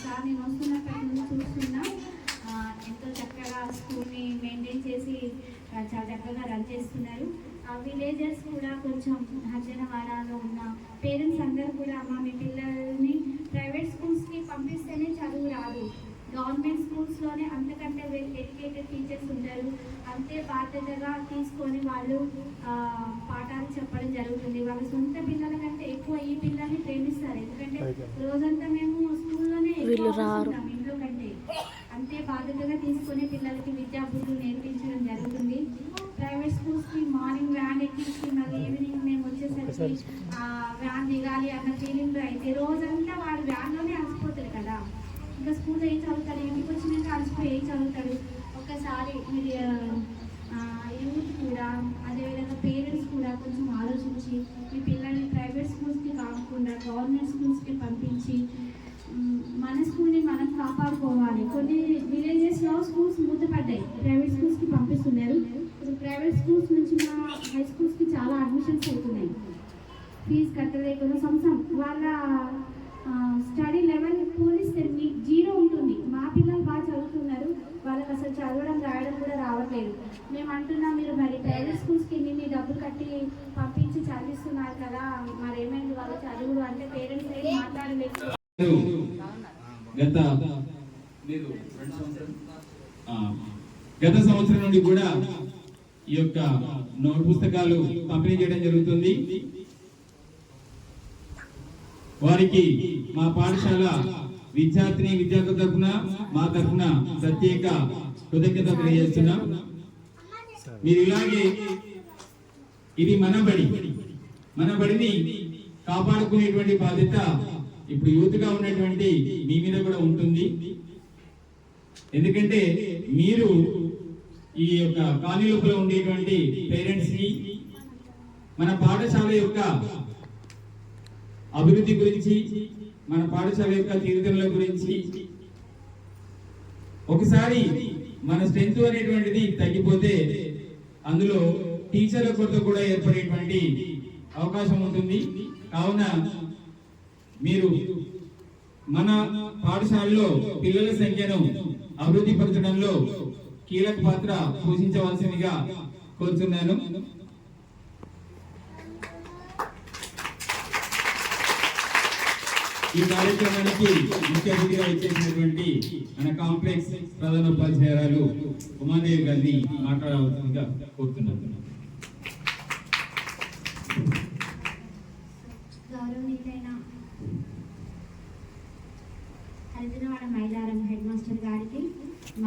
Sir నేను వస్తున్నప్పటి నుంచి చూస్తున్నా. ఎంతో చక్కగా స్కూల్ని మెయింటైన్ చేసి చాలా చక్కగా రన్ చేస్తున్నారు. ఆ విలేజెస్ కూడా కొంచెం హర్జనవాడలో ఉన్న పేరెంట్స్ అందరూ కూడా అమ్మ మీ పిల్లల్ని ప్రైవేట్ స్కూల్స్కి పంపిస్తేనే చదువు రాదు. గవర్నమెంట్ స్కూల్స్లోనే అంతకంటే వెల్ ఎడ్యుకేటెడ్ టీచర్స్ ఉంటారు. అంతే బాధ్యతగా తీసుకొని వాళ్ళు పాఠాలు చెప్పడం జరుగుతుంది. వాళ్ళ సొంత పిల్లల కంటే ఎక్కువ ఈ పిల్లల్ని ప్రేమిస్తారు. ఎందుకంటే రోజంతా వీళ్ళు రారు. అంతే బాధ్యతగా తీసుకొని పిల్లలకి విద్యా బుద్ధులు నేర్పించడం జరుగుతుంది. ప్రైవేట్ స్కూల్స్కి మార్నింగ్ వ్యాన్ ఎక్కించి మళ్ళీ ఈవినింగ్ మేము వచ్చేసరికి ఆ వ్యాన్ దిగాలి అన్న ఫీలింగ్లో అయితే రోజంతా వాడు వ్యాన్లోనే అలసిపోతాడు కదా. ఇంకా స్కూల్లో ఏం చదువుతాడు? ఇంటికి వచ్చినాక అలసిపోయి ఏం చదువుతాడు? ఒక్కసారి మీరు యూత్ కూడా అదేవిధంగా పేరెంట్స్ కూడా కొంచెం ఆలోచించి మీ పిల్లల్ని ప్రైవేట్ స్కూల్స్కి కాకుండా గవర్నమెంట్ స్కూల్స్కి పంపించి స్కూల్ని మనం కాపాడుకోవాలి. కొన్ని విలేజెస్లో స్కూల్స్ మూతపడ్డాయి ప్రైవేట్ స్కూల్స్కి పంపిస్తున్నారు. ఇప్పుడు ప్రైవేట్ స్కూల్స్ నుంచి మా హై స్కూల్స్కి చాలా అడ్మిషన్స్ అవుతున్నాయి. ఫీజు కట్టలేకుండా సంవత్సరం వాళ్ళ స్టడీ లెవెల్ పోలిస్తే మీ జీరో ఉంటుంది. మా పిల్లలు బాగా చదువుతున్నారు. వాళ్ళకి అసలు చదవడం రాయడం కూడా రావట్లేదు. మేము అంటున్నాం మీరు మరి ప్రైవేట్ స్కూల్స్కి ఇన్ని డబ్బులు కట్టి పంపించి చదివిస్తున్నారు కదా? మరి ఏమైంది? వాళ్ళ చదువులు అంటే పేరెంట్స్ ఏం మాట్లాడలేదు. గత సంవత్సరం గత సంవత్సరం నుండి కూడా ఈ యొక్క నోట్ పుస్తకాలు పంపిణీ చేయడం జరుగుతుంది. వారికి మా పాఠశాల విద్యార్థిని విద్యార్థుల తరఫున మా తరఫున ప్రత్యేక కృతజ్ఞత తెలియజేస్తున్నాం. మీరు ఇలాగే ఇది మన బడి మన బడిని కాపాడుకునేటువంటి బాధ్యత ఇప్పుడు యూత్గా ఉన్నటువంటి మీ మీద కూడా ఉంటుంది. ఎందుకంటే మీరు ఈ యొక్క కాలనీ లోపల ఉండేటువంటి పేరెంట్స్ని మన పాఠశాల యొక్క అభివృద్ధి గురించి మన పాఠశాల యొక్క తీరుతెన్నుల గురించి ఒకసారి మన స్ట్రెంత్ అనేటువంటిది తగ్గిపోతే అందులో టీచర్ల కొరత కూడా ఏర్పడేటువంటి అవకాశం ఉంటుంది. కావున మీరు మన పాఠశాలలో పిల్లల సంఖ్యను అభివృద్ధి పరచడంలో కీలక పాత్ర పోషించవలసిందిగా కోరుతున్నాను. ఈ కార్యక్రమానికి ముఖ్య అతిథిగా ఇచ్చేసినటువంటి మన కాంప్లెక్స్ ప్రధాన ఉపాధ్యాయురాలు ఉమాదేవి గారిని మాట్లాడవలసిందిగా కోరుతున్నాను.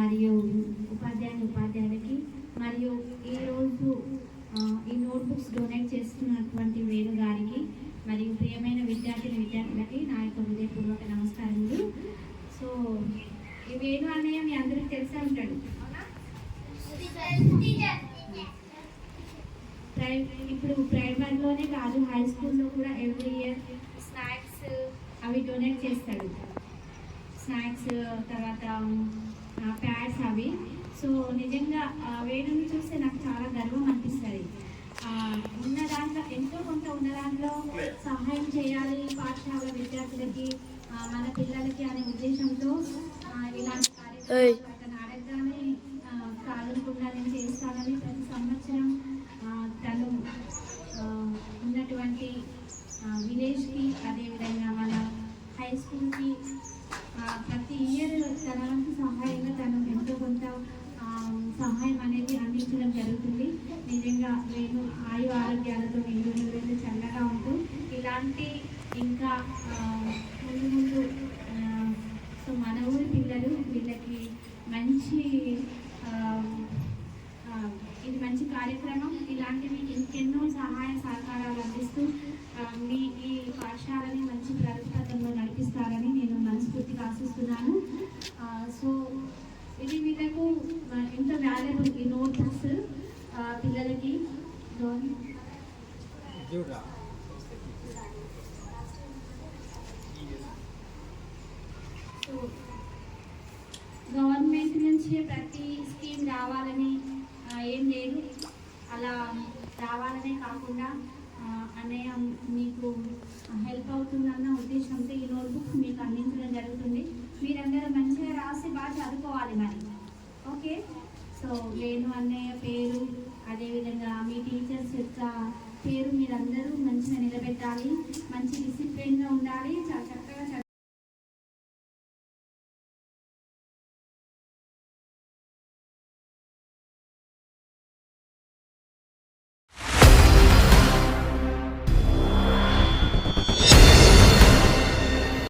మరియు ఉపాధ్యాయుని ఉపాధ్యాయులకి మరియు ఈరోజు రోజు ఈ నోట్బుక్స్ డొనేట్ చేస్తున్నటువంటి వేణు గారికి మరియు ప్రియమైన విద్యార్థిని విద్యార్థులకి నా యొక్క హృదయపూర్వక నమస్కారములు. సో ఈ వేణు అన్నయ్య మీ అందరికి తెలిసే ఉంటాడు. ఇప్పుడు ప్రైమరీలోనే కాదు హై స్కూల్లో కూడా ఎవ్రీ ఇయర్ స్నాక్స్ అవి డొనేట్ చేస్తాడు. స్నాక్స్ తర్వాత ప్యాడ్స్ అవి. సో నిజంగా వేణుని చూస్తే నాకు చాలా గర్వం అనిపిస్తుంది. ఉన్న దాంట్లో ఎంతో కొంత ఉన్న దాంట్లో సహాయం చేయాలి పాఠశాల విద్యార్థులకి మన పిల్లలకి అనే ఉద్దేశంతో ఇలాంటి అతను అడగగానే కాదనకుండా నేను చేస్తానని ప్రతి సంవత్సరం తను ఉన్నటువంటి విలేజ్కి అదేవిధంగా మన హై స్కూల్కి ఆ, ప్రతి ఇయర్ తన వంతు సహాయంగా తను ఎంతో కొంత ఆ, సహాయం అనేది అందించడం జరుగుతుంది నిజంగా నేను ఆయు ఆరోగ్యాలతో మీరు నూరేళ్ళు చల్లగా ఉంటూ ఇలాంటి ఇంకా ముందు ముందు సో మన ఊరి పిల్లలు వీళ్ళకి మంచి ఇది మంచి కార్యక్రమం. ఇలాంటివి ఇంకెన్నో సహాయ సహకారాలు అందిస్తూ మీ ఈ పాఠశాలని మంచి ప్రవర్తనలో నడిపిస్తారని నేను మనస్ఫూర్తిగా ఆశిస్తున్నాను. సో ఇది వీళ్ళకు ఎంత వాల్యుబుల్ ఈ నోట్ బుక్స్ పిల్లలకి గవర్నమెంట్ సో గవర్నమెంట్ నుంచి ప్రతి స్కీమ్ రావాలని ఏం లేదు. అలా రావాలనే కాకుండా అన్నయ్య మీకు హెల్ప్ అవుతుందన్న ఉద్దేశంతో ఈ నోట్బుక్స్ మీకు అందించడం జరుగుతుంది. బాగా చదువుకోవాలి మరి. ఓకే? సో వేణు అన్నయ్య టీచర్స్ యొక్క పేరు మీరందరూ మంచిగా నిలబెట్టాలి మంచి డిసిప్లిన్గా ఉండాలి.